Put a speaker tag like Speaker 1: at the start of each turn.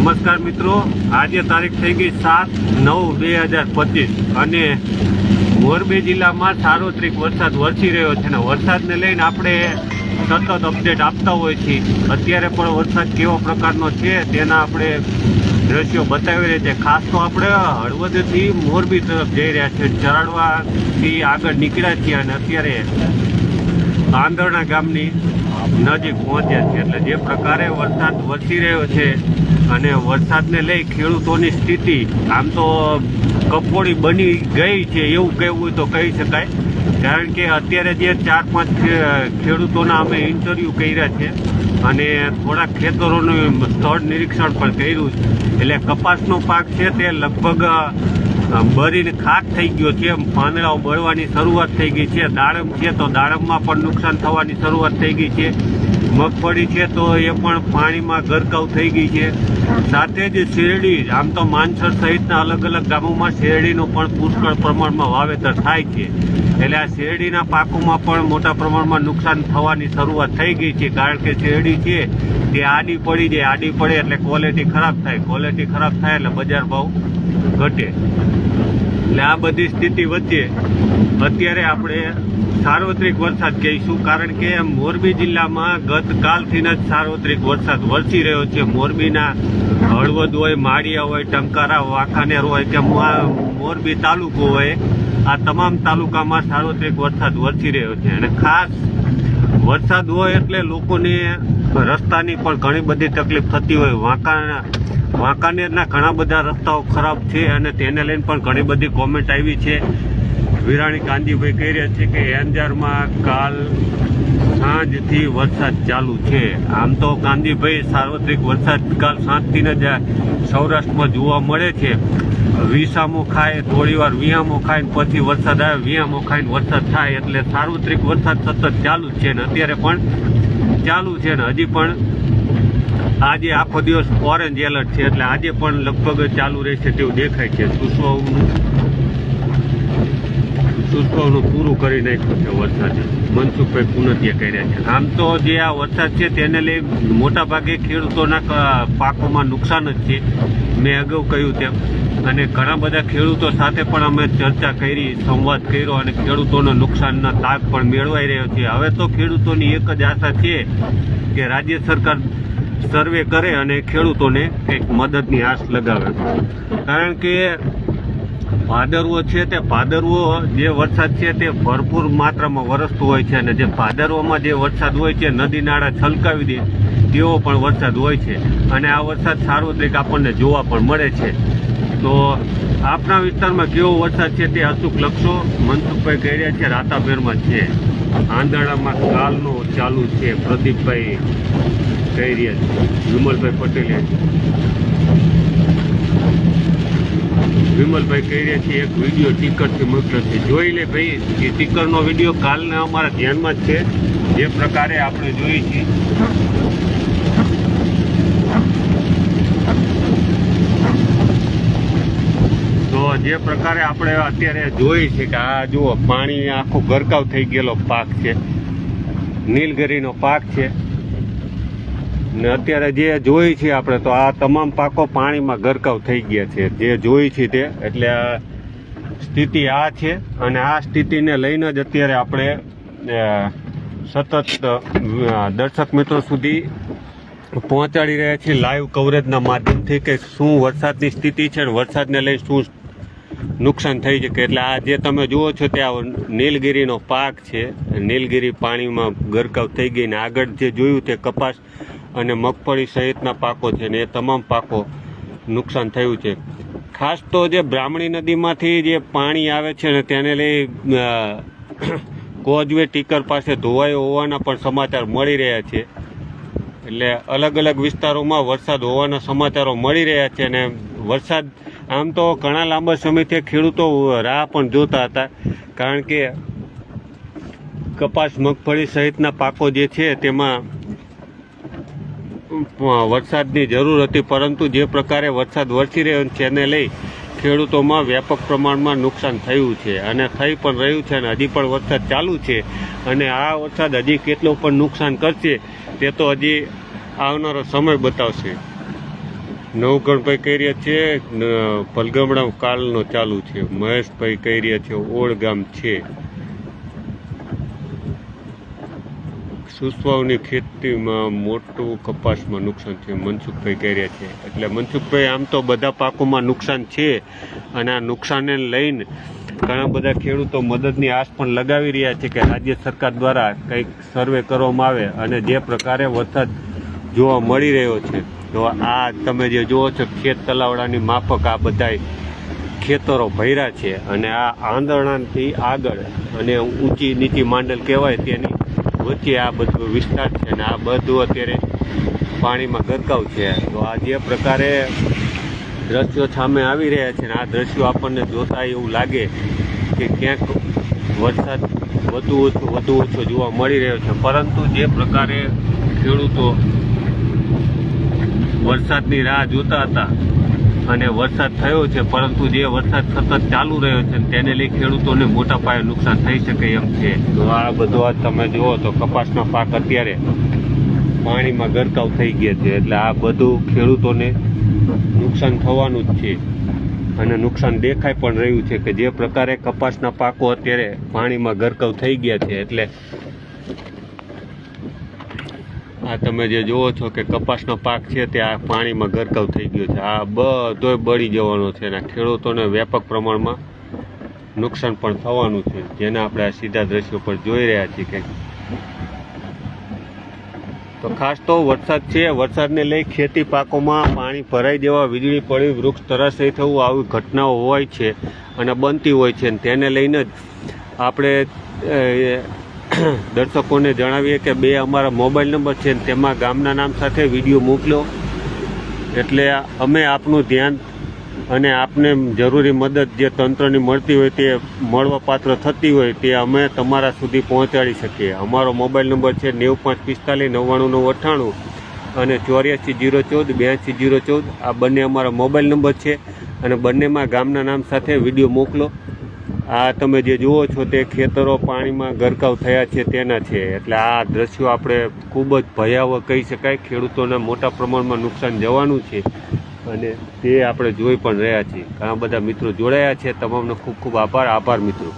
Speaker 1: નમસ્કાર મિત્રો. આજે તારીખ થઈ ગઈ સાત નવ બે હજાર પચીસ અને મોરબી જિલ્લામાં સાર્વત્રિક વરસાદ વરસી રહ્યો છે અને વરસાદને લઈને આપણે સતત અપડેટ આપતા હોઈએ છીએ. અત્યારે પણ વરસાદ કેવો પ્રકારનો છે તેના આપણે દ્રશ્યો બતાવી રહ્યા છે. ખાસ તો આપણે હળવદથી મોરબી તરફ જઈ રહ્યા છીએ. ચરાડવાથી આગળ નીકળ્યા છીએ અને અત્યારે આંધળના ગામની નજીક પહોંચ્યા છે એટલે જે પ્રકારે વરસાદ વરસી રહ્યો છે અને વરસાદને લઈ ખેડૂતોની સ્થિતિ આમ તો કફોડી બની ગઈ છે, એવું કહેવું તો કહી શકાય. કારણ કે અત્યારે જે ચાર પાંચ ખેડૂતોના અમે ઇન્ટરવ્યૂ કર્યા છે અને થોડાક ખેતરોનું સ્થળ નિરીક્ષણ પણ કર્યું છે. એટલે કપાસનો પાક છે તે લગભગ બરીને ખાક થઈ ગયો છે. પાંદડાઓ બળવાની શરૂઆત થઈ ગઈ છે. દાડમ છે તો દાડમમાં પણ નુકસાન થવાની શરૂઆત થઈ ગઈ છે. મગફળી છે તો એ પણ પાણીમાં ગરકાવ થઈ ગઈ છે. સાથે જ શેરડી, આમ તો માનસર સહિતના અલગ અલગ ગામોમાં શેરડીનું પણ પુષ્કળ પ્રમાણમાં વાવેતર થાય છે. એટલે આ શેરડીના પાકોમાં પણ મોટા પ્રમાણમાં નુકસાન થવાની શરૂઆત થઈ ગઈ છે. કારણ કે શેરડી છે તે આડી પડી જાય. આડી પડે એટલે ક્વોલિટી ખરાબ થાય. ક્વોલિટી ખરાબ થાય એટલે બજાર ભાવ ઘટે. એટલે આ બધી સ્થિતિ વચ્ચે અત્યારે આપણે સાર્વત્રિક વરસાદ કહીશું, કારણ કે મોરબી જિલ્લામાં ગતકાલથી જ સાર્વત્રિક વરસાદ વરસી રહ્યો છે. મોરબીના હળવદ હોય, માળિયા હોય, ટંકારા વાંકાનેર હોય કે મોરબી તાલુકો હોય, આ તમામ તાલુકામાં સાર્વત્રિક વરસાદ વરસી રહ્યો છે. અને ખાસ વરસાદ હોય એટલે લોકોને રસ્તાની પણ ઘણી બધી તકલીફ થતી હોય. વાંકાના વાંકાનેરના ઘણા બધા રસ્તાઓ ખરાબ છે અને તેને લઈને પણ ઘણી બધી કોમેન્ટ આવી છે. વિરાણી કાંજીભાઈ કહી રહ્યા છે કે એન્જારમાં કાલ સાંજથી વરસાદ ચાલુ છે. આમ તો કાંજીભાઈ સાર્વત્રિક વરસાદ કાલ સાંજથી જ સૌરાષ્ટ્રમાં જોવા મળે છે. વિસામો ખાય થોડી વાર વિયામો ખાય પછી વરસાદ આવે, વિયામો ખાઈને વરસાદ થાય એટલે સાર્વત્રિક વરસાદ સતત ચાલુ જ છે ને અત્યારે પણ ચાલુ છે ને હજી પણ આજે આખો દિવસ ઓરેન્જ એલર્ટ છે, એટલે આજે પણ લગભગ ચાલુ રહેશે તેવું દેખાય છે. સુસવાનું શુષ્કોનું પૂરું કરી નાખ્યું છે વરસાદે. મનસુખભાઈ પુનતિએ કર્યા છે. આમ તો જે આ વરસાદ છે તેને લઈ મોટાભાગે ખેડૂતોના પાકોમાં નુકસાન જ છે. મેં અગાઉ કહ્યું તેમ. અને ઘણા બધા ખેડૂતો સાથે પણ અમે ચર્ચા કરી, સંવાદ કર્યો અને ખેડૂતોનો નુકસાનના તાક પણ મેળવાઈ રહ્યો છે. હવે તો ખેડૂતોની એક જ આશા છે કે રાજ્ય સરકાર સર્વે કરે અને ખેડૂતોને કંઈક મદદની આશ લગાવે કારણ કે ભાદરવો છે તે ભાદરવો જે વરસાદ છે તે ભરપૂર માત્રામાં વરસતો હોય છે અને જે ભાદરવામાં જે વરસાદ હોય છે, નદી નાળા છલકાવી દે તેવો પણ વરસાદ હોય છે. અને આ વરસાદ સાર્વત્રિક આપણને જોવા પણ મળે છે. તો આપણા વિસ્તારમાં કેવો વરસાદ છે તે અચૂક લખશો મનસુખભાઈ કહી રહ્યા છે, રાતાભેરમાં છે. આંધળામાં કાલનો ચાલુ છે પ્રદીપભાઈ. કહી રહ્યા છે વિમલભાઈ પટેલે. વિમલભાઈ કહી રહ્યા છે, એક વીડિયો ટીકરથી મોકલ્યો છે. જોઈ લે ભાઈ, એ ટીકરનો વીડિયો કાલના અમારા ધ્યાનમાં જ છે. જે પ્રકારે આપણે જોઈએ છીએ. તો જે પ્રકારે આપણે અત્યારે જોઈએ છે કે આ જુઓ પાણી આખો ગરકાવ થઈ ગયેલો પાક છે. નીલગરીનો પાક છે. ને અત્યારે જે જોઈ છે આપણે, તો આ તમામ પાકો પાણીમાં ગરકાવ થઈ ગયા છે. જે જોઈ છે તે, એટલે સ્થિતિ આ છે અને આ સ્થિતિને લઈને જ અત્યારે આપણે સતત દર્શક મિત્રો સુધી પહોંચાડી રહ્યા છીએ લાઈવ કવરેજના માધ્યમથી કે શું વરસાદની સ્થિતિ છે અને વરસાદને લઈ શું નુકસાન થઈ શકે એટલે આ જે તમે જુઓ છો તે આ નીલગીરીનો પાક છે. નીલગીરી પાણીમાં ગરકાવ થઈ ગઈ ને આગળ જે જોયું તે કપાસ અને મગફળી સહિતના પાકો છે ને એ તમામ પાકો નુકસાન થયું છે. ખાસ તો જે બ્રાહ્મણી નદીમાંથી જે પાણી આવે છે ને તેને લઈ કોઝવે ટીકર પાસે ધોવાયો હોવાના પણ સમાચાર મળી રહ્યા છે. એટલે અલગ અલગ વિસ્તારોમાં વરસાદ હોવાના સમાચારો મળી રહ્યા છે અને વરસાદ આમ તો ઘણા લાંબા સમયથી ખેડૂતો રાહ પણ જોતા હતા, કારણ કે કપાસ, મગફળી સહિતના પાકો જે છે તેમાં વરસાદની જરૂર હતી, પરંતુ જે પ્રકારે વરસાદ વરસી રહ્યો છે તેને લઈ ખેડૂતોમાં વ્યાપક પ્રમાણમાં નુકસાન થયું છે અને થઈ પણ રહ્યું છે અને હજી પણ વરસાદ ચાલુ છે અને આ વરસાદ હજી કેટલો પણ નુકસાન કરશે તે તો હજી આવનારો સમય બતાવશે. નવગણભાઈ કઈ રહ્યા છે પલગમડા કાલનો ચાલુ છે. મહેશભાઈ કઈ રહ્યા છે, ઓળગામ છે. સુસવાવની ખેતીમાં મોટું કપાસમાં નુકસાન છે. મનસુખભાઈ કહી રહ્યા છે. એટલે મનસુખભાઈ, આમ તો બધા પાકોમાં નુકસાન છે અને આ નુકસાનને લઈને ઘણા બધા ખેડૂતો મદદની આશ પણ લગાવી રહ્યા છે કે રાજ્ય સરકાર દ્વારા કંઈક સર્વે કરવામાં આવે અને જે પ્રકારે વરસાદ જોવા મળી રહ્યો છે. તો આ તમે જે જુઓ છો, ખેત તલાવડાની માફક આ બધાય ખેતરો ભર્યા છે અને આ આંધણાથી આગળ અને ઊંચી નીચી માંડલ કહેવાય તેની વચ્ચે આ બધો વિસ્તાર છે અને આ બધું અત્યારે પાણીમાં ગરકાવ છે. તો આ જે પ્રકારે દ્રશ્યો સામે આવી રહ્યા છે ને આ દ્રશ્યો આપણને જોતા એવું લાગે કે ક્યાંક વરસાદ વધુ ઓછો વધુ ઓછો જોવા મળી રહ્યો છે. પરંતુ જે પ્રકારે ખેડૂતો વરસાદની રાહ જોતા હતા અને વરસાદ થયો છે, પરંતુ જે વરસાદ સતત ચાલુ રહ્યો છે તેને લઈ ખેડૂતોને મોટા પાયે નુકસાન થઈ શકે એમ છે. તો આ બધો આ તમે જુઓ તો કપાસનો પાક અત્યારે પાણીમાં ગરકાવ થઈ ગયા છે, એટલે આ બધું ખેડૂતોને નુકસાન થવાનું જ છે. અને નુકસાન દેખાઈ પણ રહ્યું છે કે જે પ્રકારે કપાસના પાકો અત્યારે પાણીમાં ગરકાવ થઈ ગયા છે, એટલે આ તમે જે જુઓ છો કે કપાસનો પાક છે તે આ પાણીમાં ગરકાવ થઈ ગયો છે. આ બધોય બળી જવાનો છે અને ખેડૂતોને વ્યાપક પ્રમાણમાં નુકસાન પણ થવાનું છે. જેને આપણે આ સીધા દ્રશ્યો પર જોઈ રહ્યા છીએ કે તો ખાસ તો વરસાદ છે. વરસાદને લઈ ખેતી પાકોમાં પાણી ભરાઈ જવા વીજળી પડી વૃક્ષ તરાશય થવું આવી ઘટનાઓ હોય છે અને બનતી હોય છે. તેને લઈને જ આપણે દર્શકોને જણાવીએ કે બે અમારા મોબાઈલ નંબર છે તેમાં ગામના નામ સાથે વીડિયો મોકલો એટલે અમે આપનું ધ્યાન અને આપને જરૂરી મદદ જે તંત્રની મળતી હોય તે મળવા પાત્ર થતી હોય તે અમે તમારા સુધી પહોંચાડી શકીએ. અમારો મોબાઈલ નંબર છે નેવું પાંચ પિસ્તાલીસ નવ્વાણું નવ અઠ્ઠાણું અને ચોર્યાસી જીરો ચૌદ બ્યાસી જીરો ચૌદ. આ બંને અમારા મોબાઈલ નંબર છે અને બંનેમાં ગામના નામ સાથે વીડિયો મોકલો. આ તમે જે જુઓ છો તે ખેતરો પાણીમાં ગરકાવ થયા છે તેના છે. એટલે આ દ્રશ્યો આપણે ખૂબ જ ભયાવહ કહી શકાય. ખેડૂતોને મોટા પ્રમાણમાં નુકસાન જવાનું છે અને તે આપણે જોઈ પણ રહ્યા છીએ. ઘણા બધા મિત્રો જોડાયા છે. તમામનો ખૂબ ખૂબ આભાર. આભાર મિત્રો.